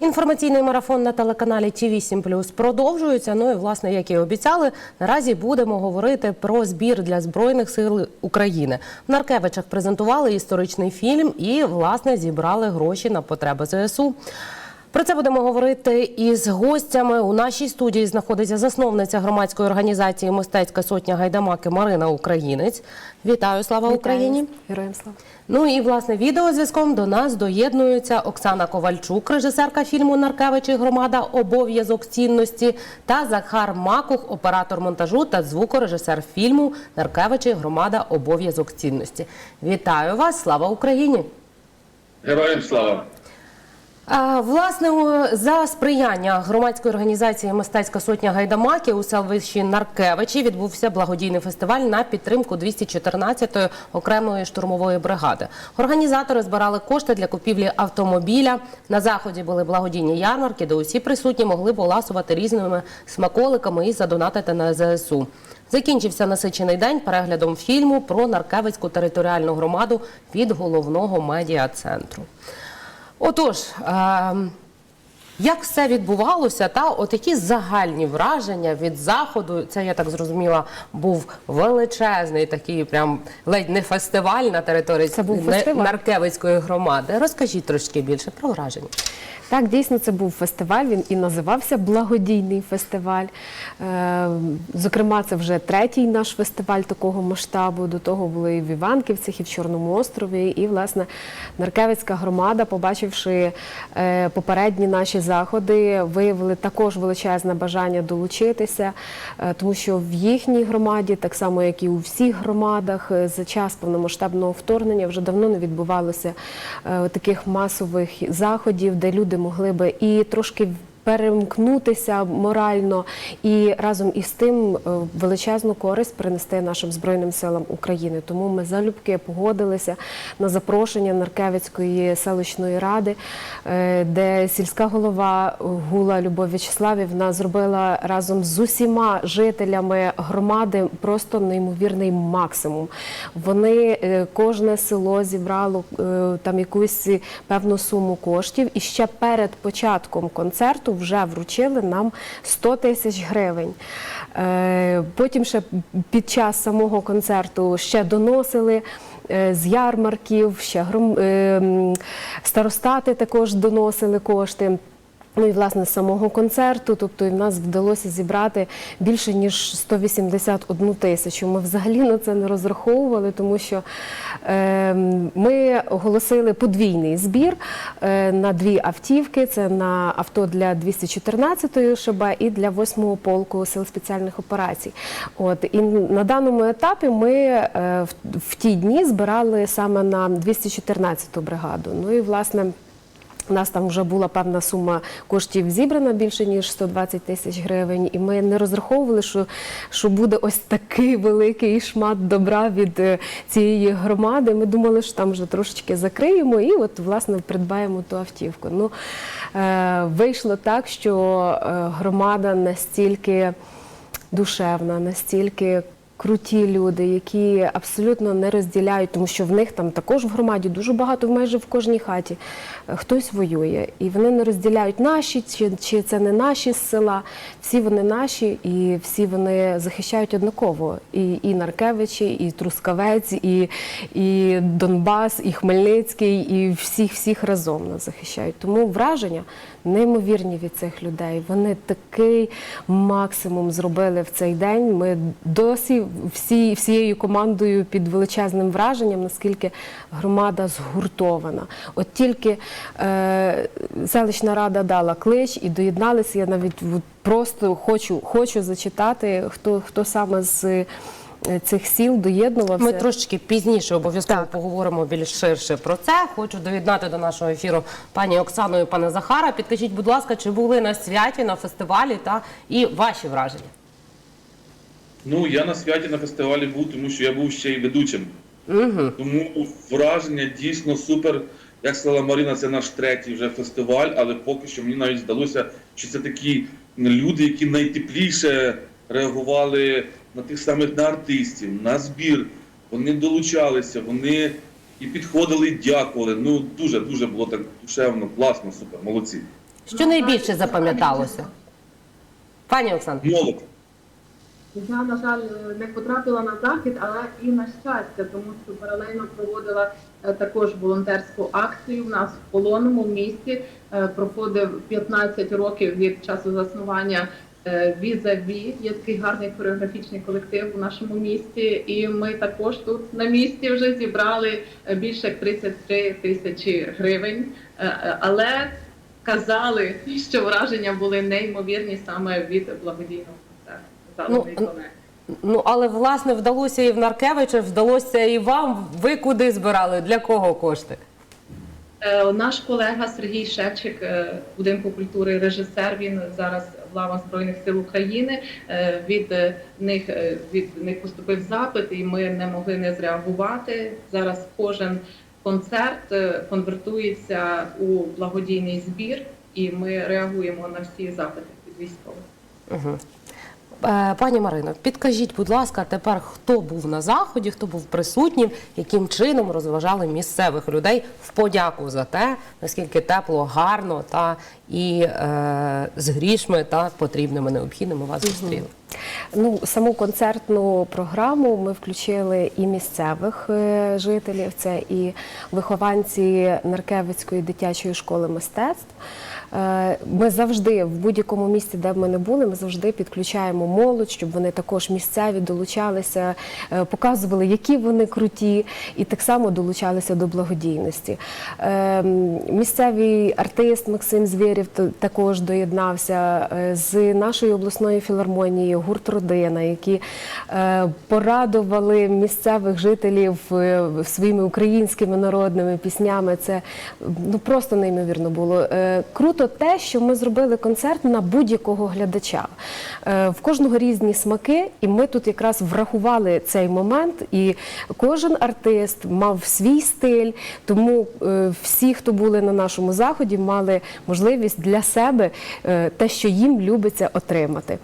Інформаційний марафон на телеканалі Ті 7 продовжується. Ну і власне, як і обіцяли, наразі будемо говорити про збір для збройних сил України. В Наркевичах презентували історичний фільм і власне зібрали гроші на потреби ЗСУ. Про це будемо говорити із гостями. У нашій студії знаходиться засновниця громадської організації Мистецька сотня гайдамаки Марина Українець. Вітаю, слава Україні! Героям слава. Ну і власне відеозв'язком до нас доєднуються Оксана Ковальчук, режисерка фільму Наркевичі громада обов'язок цінності та Захар Макух, оператор монтажу та звукорежисер фільму Наркевичі громада обов'язок цінності. Вітаю вас! Слава Україні! Героям слава! Власне, за сприяння громадської організації Мистецька сотня гайдамаки у селищі Наркевичі відбувся благодійний фестиваль на підтримку 214-ї окремої штурмової бригади. Організатори збирали кошти для купівлі автомобіля. На заході були благодійні ярмарки, де усі присутні могли поласувати різними смаколиками і задонатити на ЗСУ. Закінчився насичений день переглядом фільму про Наркевицьку територіальну громаду від головного медіа-центру. Отож, ем, як все відбувалося, та от які загальні враження від заходу, це я так зрозуміла, був величезний такий, прям ледь не фестиваль на території. Наркевицької громади. Розкажіть трошки більше про враження. Так, дійсно, це був фестиваль. Він і називався Благодійний фестиваль. Е, Зокрема, це вже третій наш фестиваль такого масштабу. До того були і в Іванківцях, і в Чорному острові. І, власне, Наркевицька громада, побачивши е, попередні наші заходи, виявили також величезне бажання долучитися, е, тому що в їхній громаді, так само як і у всіх громадах, за час повномасштабного вторгнення вже давно не відбувалося таких масових заходів, де люди могли би і трошки перемкнутися морально і разом із тим е, величезну користь принести нашим збройним силам України. Тому ми залюбки погодилися на запрошення Наркевицької селищної ради, е, де сільська голова Гула Любов В'ячеславівна зробила разом з усіма жителями громади просто неймовірний максимум. Вони е, кожне село зібрало там якусь певну суму коштів, і ще перед початком концерту вже вручили нам 100 тисяч гривень. Е, Потім ще під час самого концерту ще доносили. е, З ярмарків, ще е, старостати також доносили кошти. Ну і власне з самого концерту, тобто і в нас вдалося зібрати більше ніж 181 тисячу. Ми взагалі на це не розраховували, тому що е, ми оголосили подвійний збір е, на дві автівки. Це на авто для 214-ї ШБ і для 8-го полку сил спеціальних операцій. От і на даному етапі ми е, в, в ті дні збирали саме на 214-ту бригаду. Ну і власне. У нас там вже була певна сума коштів зібрана більше ніж 120 тисяч гривень, і ми не розраховували, що, що буде ось такий великий шмат добра від е, цієї громади. Ми думали, що там вже трошечки закриємо і от власне придбаємо ту автівку. Ну е, вийшло так, що е, громада настільки душевна, настільки круті люди, які абсолютно не розділяють, тому що в них там також в громаді дуже багато, майже в кожній хаті е, хтось воює, і вони не розділяють наші, чи, чи це не наші з села. Всі вони наші, і всі вони захищають однаково. І, і Наркевичі, і Трускавець, і, і Донбас, і Хмельницький, і всіх всіх разом нас захищають. Тому враження неймовірні від цих людей. Вони такий максимум зробили в цей день. Ми досі всі, всією командою під величезним враженням, наскільки громада згуртована. От тільки е, селищна рада дала клич і доєдналися. Я навіть просто хочу, хочу зачитати, хто, хто саме з цих сіл доєднувався. Ми трошечки пізніше обов'язково Так. поговоримо більш ширше про це. Хочу доєднати до нашого ефіру пані Оксану і пана Захара. Підкажіть, будь ласка, чи були на святі на фестивалі та і ваші враження? Ну, я на святі на фестивалі був, тому що я був ще й ведучим. Угу. Тому враження дійсно супер. Як сказала Марина, це наш третій вже фестиваль, але поки що мені навіть здалося, що це такі люди, які найтепліше реагували на тих самих на артистів, на збір. Вони долучалися, вони і підходили, і дякували. Ну дуже дуже було так душевно, класно, супер, молодці. Що найбільше запам'яталося? Пані Оксана. Молодь. Я, на жаль, не потрапила на захід, але і на щастя, тому що паралельно проводила е, також волонтерську акцію. У нас в полонному місті е, проходив 15 років від часу заснування Візаві. Є такий гарний хореографічний колектив у нашому місті, і ми також тут на місці вже зібрали е, більше як 33 тисячі гривень. Е, е, Але казали, що враження були неймовірні саме від благодійного концерту. Ну. Ну але власне вдалося і в Наркевича, вдалося і вам. Ви куди збирали? Для кого кошти? Е, Наш колега Сергій Шевчик, е, будинку культури, режисер. Він зараз в лавах збройних сил України. Е, Від них від них поступив запит, і ми не могли не зреагувати. Зараз кожен концерт конвертується у благодійний збір, і ми реагуємо на всі запити від військових. Угу. Е, Пані Марино, підкажіть, будь ласка, тепер хто був на заході, хто був присутнім, яким чином розважали місцевих людей в подяку за те, наскільки тепло, гарно та і е, з грішми та потрібними необхідними вас зустріли. Ну, саму концертну програму ми включили і місцевих е, жителів, це і вихованці Наркевицької дитячої школи мистецтв. Е, Ми завжди в будь-якому місці, де б ми не були, ми завжди підключаємо молодь, щоб вони також місцеві долучалися, е, показували, які вони круті, і так само долучалися до благодійності. Е, Місцевий артист Максим Звєрєв т- також доєднався е, з нашої обласної філармонії, гурт Родина, які е, порадували місцевих жителів е, своїми українськими народними піснями. Це ну просто неймовірно було. Круто те, що ми зробили концерт на будь-якого глядача. В кожного різні смаки, і ми тут якраз врахували цей момент. І кожен артист мав свій стиль, тому всі, хто були на нашому заході, мали можливість для себе е, те, що їм любиться отримати.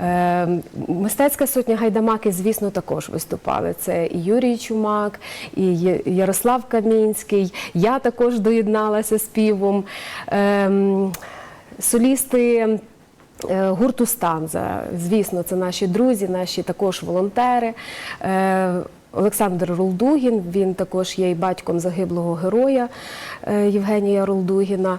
Е, Мистецька сотня гайдамаки, звісно, також виступали. Це і Юрій Чумак, і Ярослав Камінський. Я також доєдналася співом. Ем, Солісти. Е, Гурту Станза, звісно, це наші друзі, наші також волонтери. Олександр Рулдугін, він також є і батьком загиблого героя е, Євгенія Рулдугіна,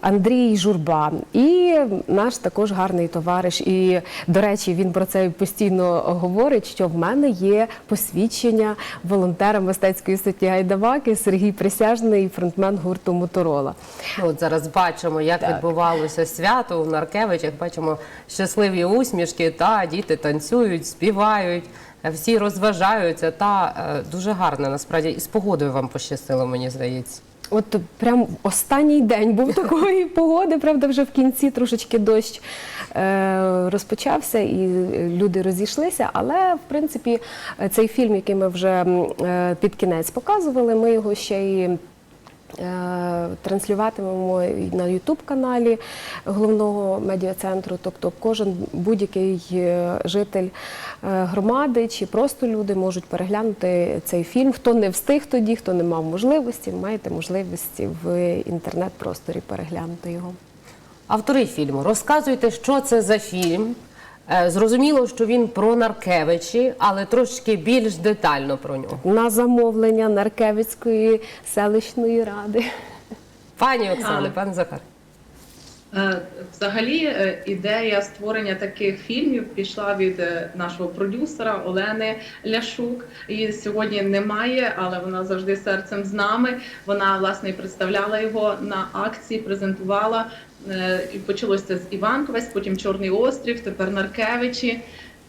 Андрій Журба і наш також гарний товариш. І, до речі, він про це постійно говорить, що в мене є посвідчення волонтера мистецької сотні Гайдамаки Сергій Присяжний, фронтмен гурту Моторола. Ну, От зараз бачимо, як відбувалося свято у Наркевичах. Бачимо щасливі усмішки, та діти танцюють, співають, всі розважаються. Та е, дуже гарно насправді і з погодою вам пощастило, мені здається. От прям останній день був такої погоди, правда, вже в кінці трошечки дощ е, розпочався і люди розійшлися. Але в принципі цей фільм, який ми вже е, під кінець показували, ми його ще і. Е, Транслюватимемо на Ютуб каналі головного медіа-центру. Тобто, кожен будь-який е, житель е, громади чи просто люди можуть переглянути цей фільм. Хто не встиг тоді, хто не мав можливості, маєте можливості в інтернет-просторі переглянути його. Автори фільму, розказуйте, що це за фільм. Е, Зрозуміло, що він про Наркевичі, але трошки більш детально про нього. На замовлення Наркевицької селищної ради. Пані Оксане, А. пан Захар. Е, Взагалі, е, ідея створення таких фільмів пішла від нашого продюсера Олени Ляшук. Її сьогодні немає, але вона завжди серцем з нами. Вона власне і представляла його на акції, презентувала. Е, почалося з Іванковець, потім Чорний острів, тепер Наркевичі.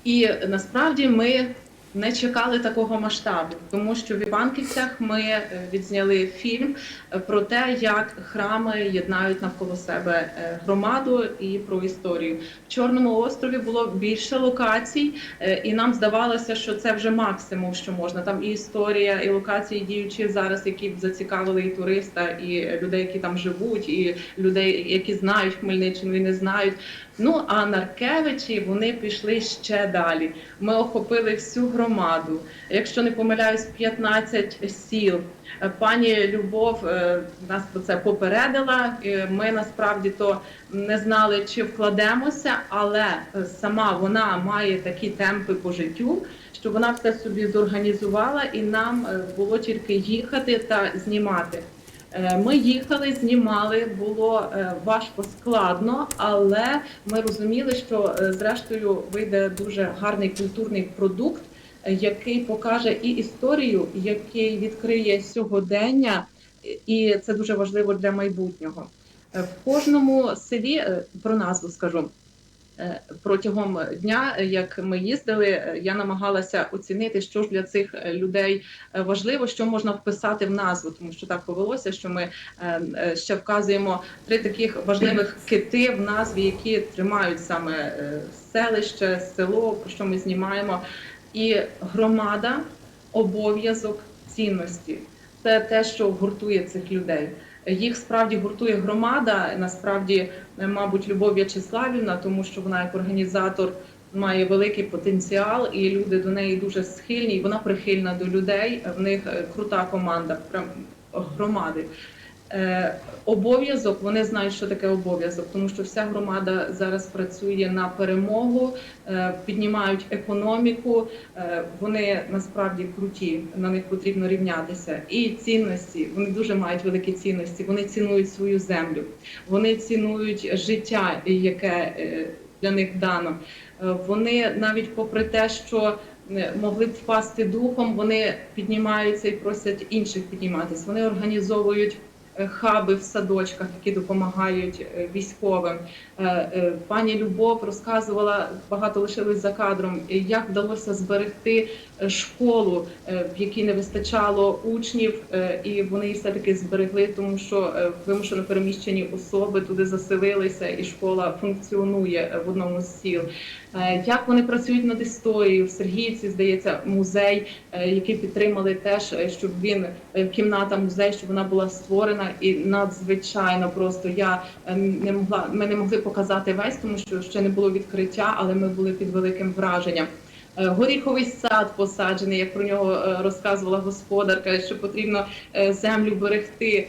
І насправді ми не чекали такого масштабу, тому що в Іванківцях ми е, відзняли фільм е, про те, як храми єднають навколо себе е, громаду і про історію. В Чорному острові було більше локацій, і нам здавалося, що це вже максимум, що можна. Там і історія, і локації діючі зараз, які б зацікавили і туриста, і людей, які там живуть, і людей, які знають Хмельниччину і не знають. Ну а Наркевичі вони пішли ще далі. Ми охопили всю громаду. Громаду. Якщо не помиляюсь, 15 сіл. Е, Пані Любов е, нас про це попередила. Ми насправді то не знали, чи вкладемося, але е, сама вона має такі темпи по життю, що вона все собі зорганізувала, і нам е, було тільки їхати та знімати. Е, Ми їхали, знімали, було е, важко, складно, але ми розуміли, що е, зрештою вийде дуже гарний культурний продукт, е, який покаже і історію, який відкриє сьогодення, і це дуже важливо для майбутнього. Е, В кожному селі е, про назву скажу. Е, Протягом дня, як ми їздили, я намагалася оцінити, що ж для цих людей важливо, що можна вписати в назву, тому що так повелося, що ми е, е, ще вказуємо три таких важливих кити в назві, які тримають саме селище, село, про що ми знімаємо. І громада, обов'язок, цінності це те, що гуртує цих людей. Їх справді гуртує громада. Насправді, е, мабуть, Любов В'ячеславівна, тому що вона як організатор має великий потенціал, і люди до неї дуже схильні. і Вона прихильна до людей. В них е, крута команда прям громади. Е, обов'язок вони знають, що таке обов'язок, тому що вся громада зараз працює на перемогу, е, піднімають економіку. Е, вони насправді круті, на них потрібно рівнятися. І цінності вони дуже мають великі цінності. Вони цінують свою землю, вони цінують життя, яке для них дано. Вони навіть попри те, що могли б впасти духом, вони піднімаються і просять інших підніматися. Вони організовують хаби в садочках, які допомагають е, військовим. Е, е, Пані Любов розказувала багато лишилось за кадром, е, як вдалося зберегти е, школу, е, в якій не вистачало учнів, е, і вони її все таки зберегли, тому що е, вимушено переміщені особи туди заселилися, і школа функціонує в одному з сіл. Як вони працюють над історією в Сергіївці, здається, музей, який підтримали теж, щоб він кімната музей, щоб вона була створена і надзвичайно просто я не могла. Ми не могли показати весь, тому що ще не було відкриття, але ми були під великим враженням. Е, Горіховий сад посаджений, як про нього е, розказувала господарка, що потрібно е, землю берегти.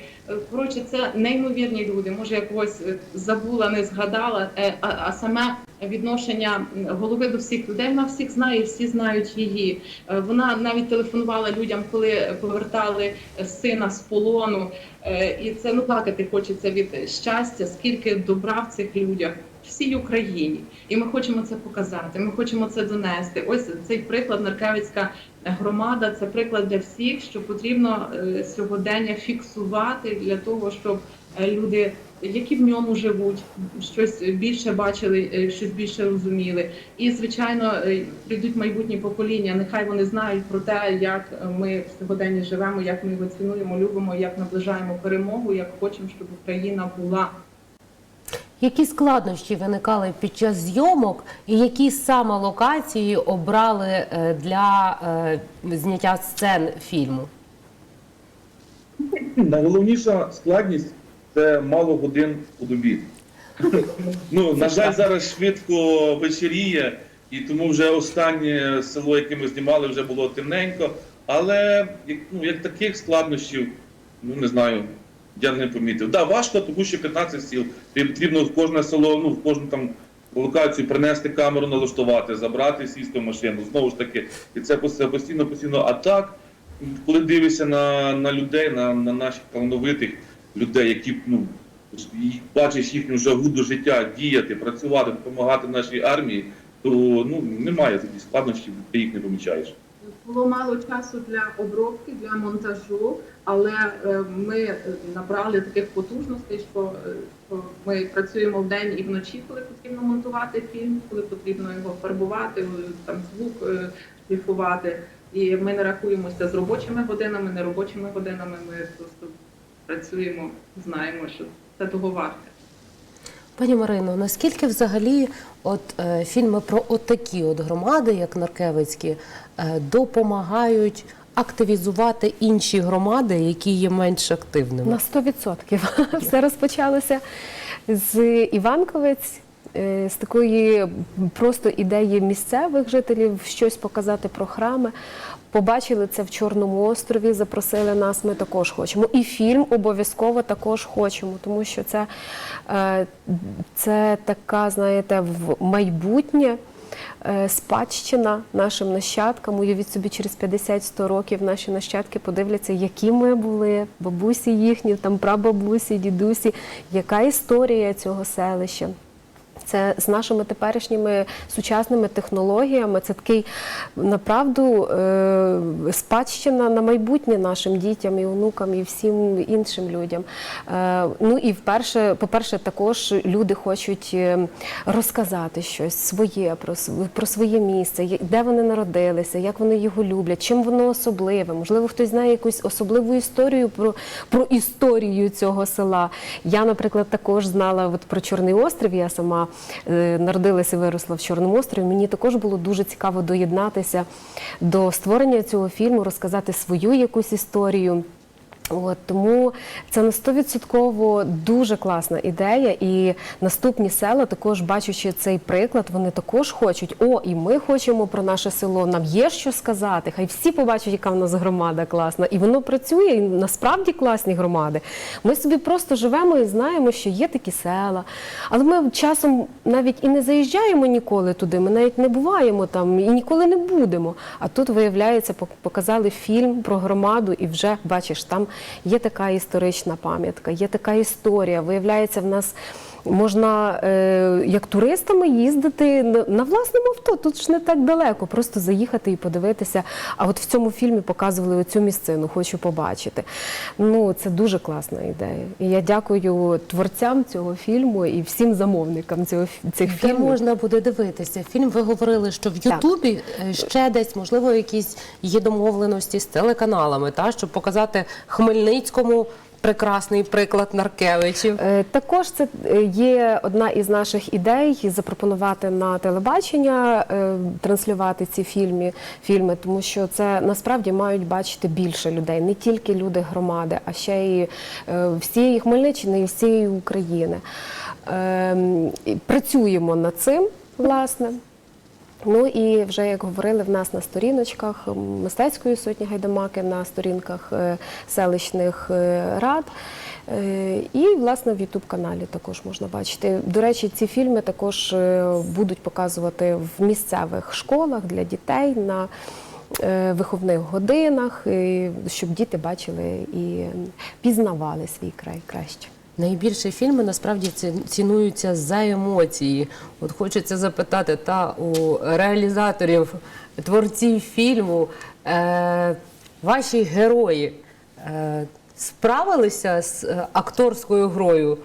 Коротше, це неймовірні люди. Може, я когось е, забула, не згадала. А, саме відношення голови до всіх людей вона всіх знає, всі знають її. Вона навіть телефонувала людям, коли повертали сина з полону. І це ну плакати хочеться від щастя, скільки добра в цих людях. Всій Україні, і ми хочемо це показати. Ми хочемо це донести. Ось цей приклад Наркевицька громада. Це приклад для всіх, що потрібно е, сьогодення фіксувати для того, щоб е, люди, які в ньому живуть, щось більше бачили, е, щось більше розуміли. І звичайно, прийдуть майбутні покоління. Нехай вони знають про те, як ми в сьогоденні живемо, як ми його цінуємо, любимо, як наближаємо перемогу, як хочемо, щоб Україна була. Які складнощі виникали під час зйомок, і які саме локації обрали е, для е, зняття сцен фільму? Найголовніша складність це мало годин у добі. Ну, на жаль, зараз швидко вечеріє, і тому вже останнє село, яке ми знімали, вже було темненько. Але ну, як таких складнощів, ну не знаю, я не помітив. Да, важко, тому що 15 сіл. Потрібно в кожне село, ну в кожну там локацію принести камеру, налаштувати, забрати, сісти в машину. Знову ж таки, і це постійно, постійно. А так, коли дивишся на, на людей, на, на наших талановитих людей, які ну, бачиш їхню жагу до життя, діяти, працювати, допомагати нашій армії, то ну, немає таких складнощів, ти їх не помічаєш. Було мало часу для обробки, для монтажу, але е, ми е, набрали таких потужностей, що, е, ми працюємо вдень і вночі, коли потрібно монтувати фільм, коли потрібно його фарбувати, там звук шліфувати. І ми не рахуємося з робочими годинами, неробочими годинами. Ми просто працюємо, знаємо, що це того варте. Пані Марино, наскільки взагалі от е, фільми про отакі от громади, як Наркевицькі, допомагають активізувати інші громади, які є менш активними? На 100%. Все розпочалося з Іванковець. е, з такої просто ідеї місцевих жителів щось показати про храми. Побачили це в Чорному острові, запросили нас. Ми також хочемо. І фільм обов'язково також хочемо, тому що це, е, це така, знаєте, в майбутнє. Е, Спадщина нашим нащадкам. Уявіть собі, через 50-100 років наші нащадки подивляться, які ми були, бабусі їхні, там прабабусі, дідусі, яка історія цього селища. Це з нашими теперішніми сучасними технологіями. Це такий направду е, спадщина на майбутнє нашим дітям і онукам, і всім іншим людям. Е, ну і вперше, по-перше, також люди хочуть е, розказати щось своє про, про своє місце, де вони народилися, як вони його люблять, чим воно особливе. Можливо, хтось знає якусь особливу історію про, про історію цього села. Я, наприклад, також знала от про Чорний острів. Я сама е, народилася і виросла в Чорному острові. Мені також було дуже цікаво доєднатися до створення цього фільму, розказати свою якусь історію. От, тому це на 100% дуже класна ідея. І наступні села, також бачачи цей приклад, вони також хочуть: о, і ми хочемо про наше село. Нам є що сказати. Хай всі побачать, яка в нас громада класна. І воно працює, і насправді класні громади. Ми собі просто живемо і знаємо, що є такі села. Але ми часом навіть і не заїжджаємо ніколи туди. Ми навіть не буваємо там і ніколи не будемо. А тут виявляється, показали фільм про громаду, і вже бачиш, там є така історична пам'ятка, є така історія. Виявляється, в нас. Можна е, як туристами їздити на, на власному авто. Тут ж не так далеко, просто заїхати і подивитися. А от в цьому фільмі показували оцю місцину, хочу побачити. Ну це дуже класна ідея. І я дякую творцям цього фільму і всім замовникам цього цих Де фільмів. можна буде дивитися? Фільм ви говорили, що в Ютубі е, ще десь, можливо, якісь є домовленості з телеканалами, та, щоб показати Хмельницькому прекрасний приклад Наркевичів. Е, Також це е, є одна із наших ідей запропонувати на телебачення е, транслювати ці фільми, фільми, тому що це насправді мають бачити більше людей, не тільки люди громади, а ще й всієї Хмельниччини і всієї України. Ем, Працюємо над цим, власне. Ну і вже як говорили в нас на сторіночках мистецької сотні гайдамаки, на сторінках е, селищних е, рад. Е, І власне в Ютуб каналі також можна бачити. До речі, ці фільми також будуть показувати в місцевих школах для дітей на виховних годинах, щоб діти бачили і пізнавали свій край краще. Найбільше фільми насправді цінуються за емоції. От хочеться запитати та у реалізаторів, творців фільму, е, ваші герої е, справилися з е, акторською грою?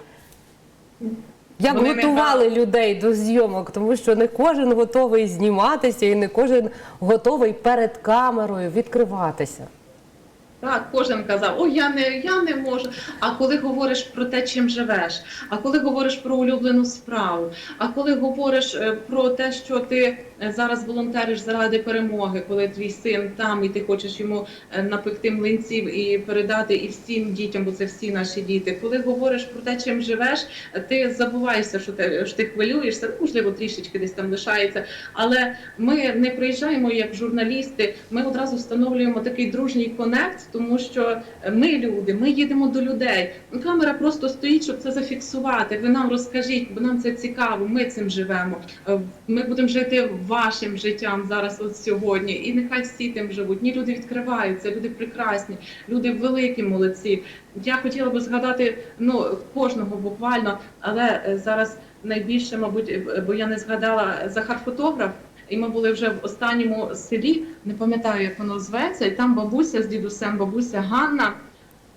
Як Вони готували людей до зйомок? Тому що не кожен готовий зніматися і не кожен готовий перед камерою відкриватися. Так, кожен казав, о, я не, я не можу. А коли говориш про те, чим живеш, а коли говориш про улюблену справу, а коли говориш е, про те, що ти зараз волонтериш заради перемоги, коли твій син там і ти хочеш йому е, напекти млинців і передати і всім дітям, бо це всі наші діти. Коли говориш про те, чим живеш, е, ти забуваєшся, що ти, що ти хвилюєшся, можливо, трішечки десь там лишається. Але ми не приїжджаємо як журналісти, ми одразу встановлюємо такий дружній конект, тому що ми люди, ми їдемо до людей. Камера просто стоїть, щоб це зафіксувати. Ви нам розкажіть, бо нам це цікаво. Ми цим живемо. Е, Ми будемо жити вашим життям зараз, от сьогодні. І нехай всі тим живуть. Ні, люди відкриваються, люди прекрасні, люди великі молодці. Я хотіла би згадати ну кожного буквально, але е, зараз найбільше, мабуть, е, бо я не згадала Захар фотограф. І ми були вже в останньому селі, не пам'ятаю, як воно зветься, і там бабуся з дідусем, бабуся Ганна,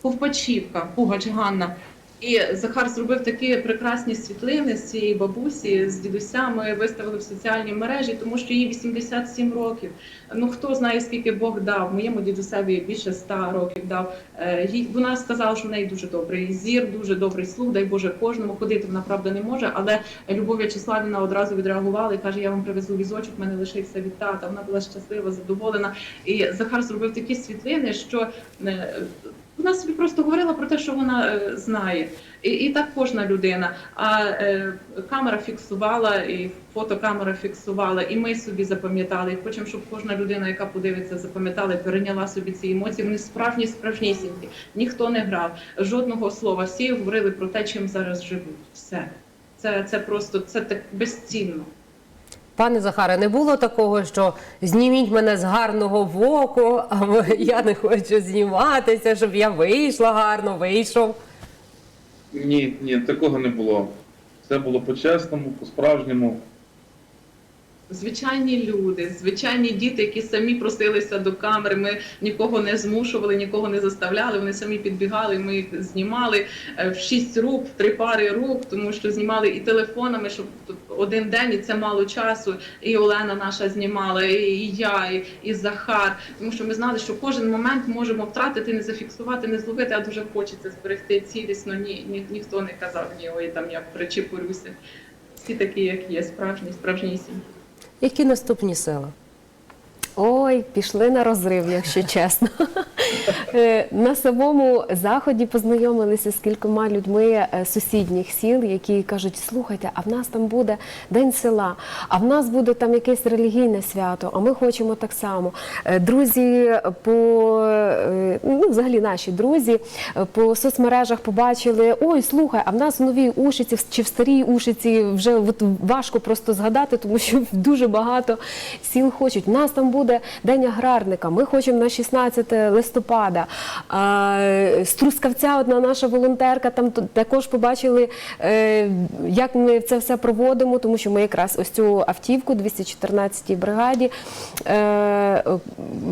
Ковпачівка, Пугач Ганна. І Захар зробив такі прекрасні світлини з цієї бабусі, з дідусями, виставили в соціальній мережі, тому що їй 87 років. Ну хто знає, скільки Бог дав. Моєму дідусеві більше 100 років дав. Е, Вона сказала, що в неї дуже добрий зір, дуже добрий слух, дай Боже кожному ходити. Вона правда не може, але Любов В'ячеславівна одразу відреагувала і каже: Я вам привезу візочок, в мене лишився від тата. Вона була щаслива, задоволена. І Захар зробив такі світлини, що е, Вона собі просто говорила про те, що вона е, знає. І, і так кожна людина. А е, камера фіксувала, і фотокамера фіксувала, і ми собі запам'ятали. І хочемо, щоб кожна людина, яка подивиться, запам'ятала перейняла собі ці емоції. Вони справжні, справжнісінькі. Ніхто не грав, жодного слова. Всі говорили про те, чим зараз живуть. Все. Це, це просто це так безцінно. Пане Захаре, не було такого, що зніміть мене з гарного боку, а я не хочу зніматися, щоб я вийшла гарно, вийшов. Ні, ні, такого не було. Все було по-чесному, по-справжньому. Звичайні люди, звичайні діти, які самі просилися до камери. Ми нікого не змушували, нікого не заставляли. Вони самі підбігали. Ми їх знімали е, в шість рук, в три пари рук, тому що знімали і телефонами, щоб один день і це мало часу. І Олена наша знімала, і я, і, і Захар. Тому що ми знали, що кожен момент можемо втратити, не зафіксувати, не зловити, а дуже хочеться зберегти цілісно. Ні, ні ніхто не казав ні, ой, там я причепурюся. Всі такі, як є, справжні, справжнісінькі. Які наступні села? Ой, пішли на розрив, якщо чесно. Е, На самому заході познайомилися з кількома людьми е, сусідніх сіл, які кажуть: слухайте, а в нас там буде день села, а в нас буде там якесь релігійне свято, а ми хочемо так само. Е, Друзі по ну, взагалі наші друзі по соцмережах побачили: ой, слухай, а в нас в новій Ушиці чи в старій Ушиці вже от важко просто згадати, тому що дуже багато сіл хочуть. У нас там буде день аграрника. Ми хочемо на 16 листопада. А, з Трускавця одна наша волонтерка там також побачили, е, як ми це все проводимо, тому що ми якраз ось цю автівку 214-й бригаді е,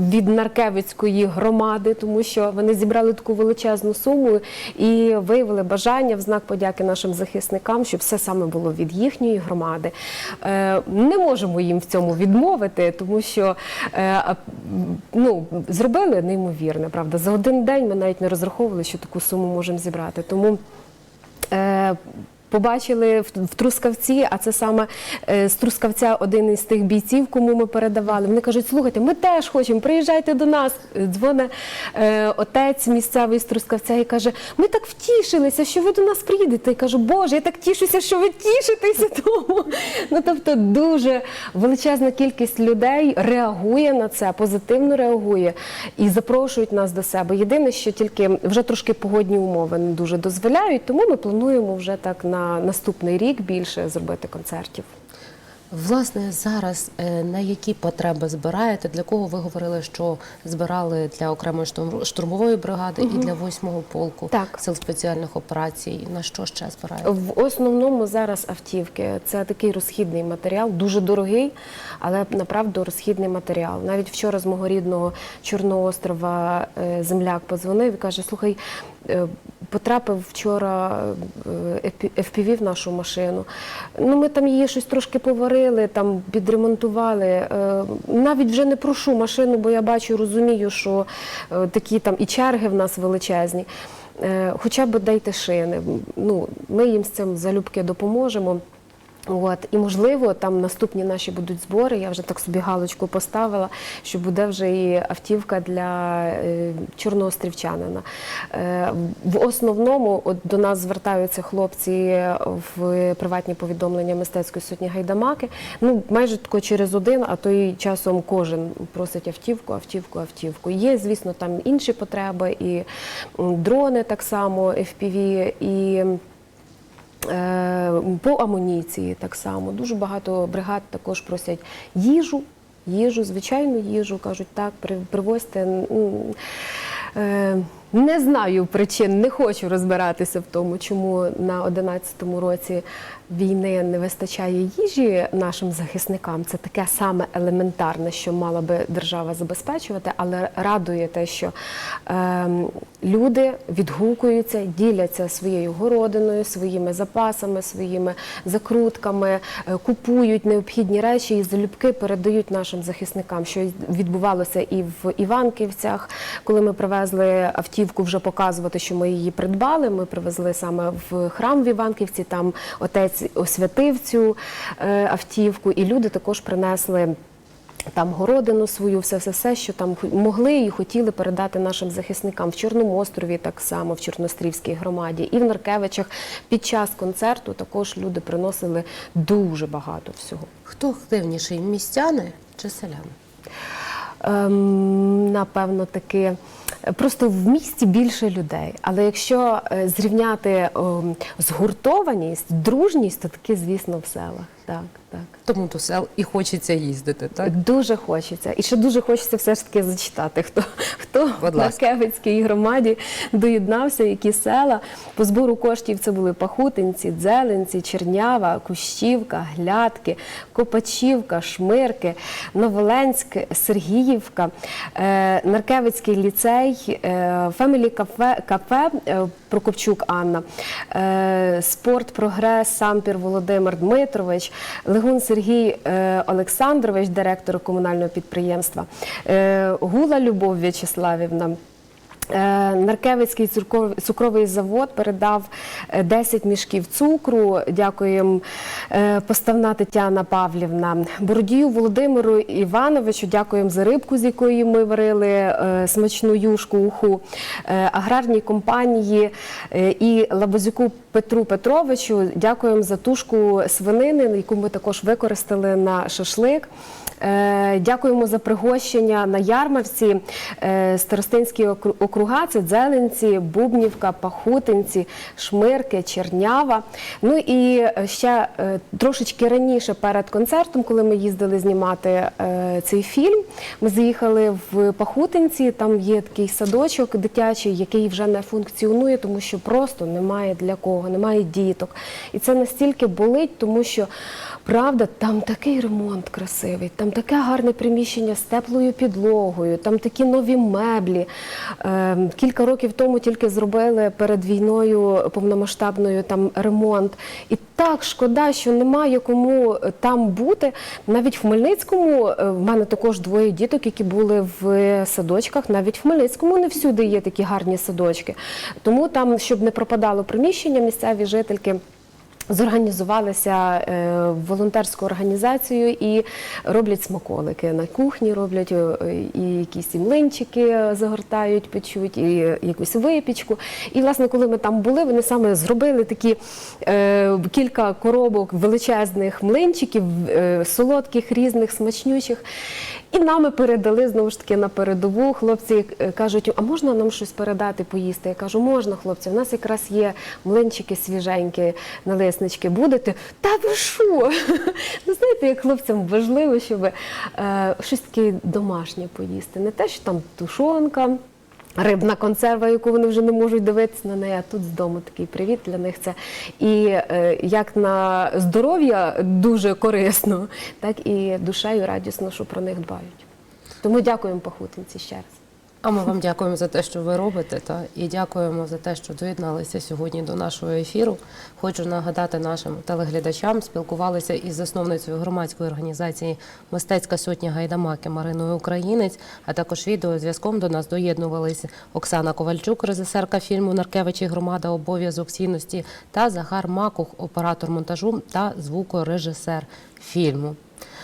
від Наркевицької громади, тому що вони зібрали таку величезну суму і виявили бажання в знак подяки нашим захисникам, щоб все саме було від їхньої громади. Е, Не можемо їм в цьому відмовити, тому що е, ну, зробили неймовірне, правда. За один день ми навіть не розраховували, що таку суму можемо зібрати. Тому Е, Побачили в, Трускавці, а це саме е, з Трускавця один із тих бійців, кому ми передавали. Вони кажуть, слухайте, ми теж хочемо, приїжджайте до нас. Е, Дзвоне отець місцевий з Трускавця і каже: ми так втішилися, що ви до нас приїдете. І кажу, Боже, я так тішуся, що ви тішитеся тому. Ну тобто дуже величезна кількість людей реагує на це, позитивно реагує і запрошують нас до себе. Єдине, що тільки вже трошки погодні умови не дуже дозволяють, тому ми плануємо вже так на наступний рік більше зробити концертів. Власне, зараз е, на які потреби збираєте? Для кого ви говорили, що збирали для окремої штурм- штурмової бригади і для 8-го полку Так. сил спеціальних операцій? На що ще збираєте? В основному зараз автівки. Це такий розхідний матеріал, дуже дорогий, але направду розхідний матеріал. Навіть вчора з мого рідного Чорного острова е, земляк подзвонив і каже: слухай, потрапив вчора е, FPV в нашу машину. Ну, ми там її щось трошки поварили, там підремонтували. Е, Навіть вже не прошу машину, бо я бачу, розумію, що е, такі там і черги в нас величезні. Е, Хоча б дайте шини. Ну, ми їм з цим залюбки допоможемо. От і можливо, там наступні наші будуть збори. Я вже так собі галочку поставила, що буде вже і автівка для е, чорноострівчанина. Е, в основному от до нас звертаються хлопці в приватні повідомлення мистецької сотні гайдамаки. Ну майже тако через один, а то і часом кожен просить автівку, автівку, автівку. Є, звісно, там інші потреби, і дрони так само, FPV, і. Е, По амуніції так само. Дуже багато бригад також просять їжу, їжу, звичайну їжу. Кажуть, так, при- привозьте. Е, Не знаю причин, не хочу розбиратися в тому, чому на 11-му році війни не вистачає їжі нашим захисникам. Це таке саме елементарне, що мала би держава забезпечувати, але радує те, що ем, люди відгукуються, діляться своєю городиною, своїми запасами, своїми закрутками, е, купують необхідні речі і залюбки передають нашим захисникам. Що відбувалося і в Іванківцях, коли ми привезли автівку, вже показувати, що ми її придбали. Ми привезли саме в храм в Іванківці. Там отець освятив цю е, автівку, і люди також принесли. Там городину свою, все, все, все, що там могли і хотіли передати нашим захисникам в Чорному острові, так само в Чорнострівській громаді, і в Наркевичах під час концерту також люди приносили дуже багато всього. Хто активніший містяни чи селяни? Ем, напевно, таки. Просто в місті більше людей. Але якщо е, зрівняти ем, згуртованість, дружність, то таки, звісно, в селах. Так, так. Тому до сел і хочеться їздити, так? Дуже хочеться. І ще дуже хочеться все ж таки зачитати, хто, хто Будь в ласка. Громаді доєднався, які села. По збору коштів це були Пахутинці, Дзеленці, Чернява, Кущівка, Глядки, Копачівка, Шмирки, Новоленськ, Сергіївка, е, Наркевицький ліцей, Фемілі кафе, кафе Прокопчук Анна, е, Спорт Прогрес, Сампір Володимир Дмитрович, Легун Сергій е, Олександрович, директор комунального підприємства, е, Гула Любов В'ячеславівна. Е, Наркевицький цукровий, завод передав е, 10 мішків цукру. Дякуємо е, поставна Тетяна Павлівна. Бородію Володимиру Івановичу. Дякуємо за рибку, з якої ми варили е, смачну юшку уху. Е, Аграрній компанії е, і Лабазюку Петру Петровичу. Дякуємо за тушку свинини, яку ми також використали на шашлик. Е, Дякуємо за пригощення на ярмарці. Е, Старостинські округа це Дзеленці, Бубнівка, Пахутинці, Шмирки, Чернява. Ну і е, ще трошечки раніше перед концертом, коли ми їздили знімати цей фільм, ми заїхали в Пахутинці. Там є такий садочок дитячий, який вже не функціонує, тому що просто немає для кого, немає діток. І це настільки болить, тому що правда, там такий ремонт красивий, там таке гарне приміщення з теплою підлогою, там такі нові меблі. Е, кілька років тому тільки зробили перед війною повномасштабною там ремонт. І так шкода, що немає кому е, там бути. Навіть в Хмельницькому е, в мене також двоє діток, які були в садочках. Навіть в Хмельницькому не всюди є такі гарні садочки. Тому там, щоб не пропадало приміщення, місцеві жительки. Зорганізувалися е, в волонтерську організацію і роблять смаколики на кухні, роблять е, і якісь і млинчики загортають, печуть, і якусь випічку. І власне, коли ми там були, вони саме зробили такі е, кілька коробок величезних млинчиків, е, солодких, різних, смачнючих. І нами передали знову ж таки на передову. Хлопці е, кажуть, а можна нам щось передати, поїсти? Я кажу, можна, хлопці. У нас якраз є млинчики свіженькі, налиснички. Будете? Та ви що? Ну знаєте, як хлопцям важливо, щоб е, щось таке домашнє поїсти. Не те, що там тушонка. Рибна консерва, яку вони вже не можуть дивитися на неї, а тут з дому такий привіт для них це і е, як на здоров'я дуже корисно, так і душею радісно, що про них дбають. Тому дякуємо пахутинці ще раз. А ми вам дякуємо за те, що ви робите, та і дякуємо за те, що доєдналися сьогодні до нашого ефіру. Хочу нагадати нашим телеглядачам, спілкувалися із засновницею громадської організації Мистецька сотня гайдамаки Мариною Українець, а також відеозв'язком до нас доєднувалися Оксана Ковальчук, режисерка фільму Наркевичі громада обов'язок цінності та Захар Макух, оператор монтажу та звукорежисер фільму.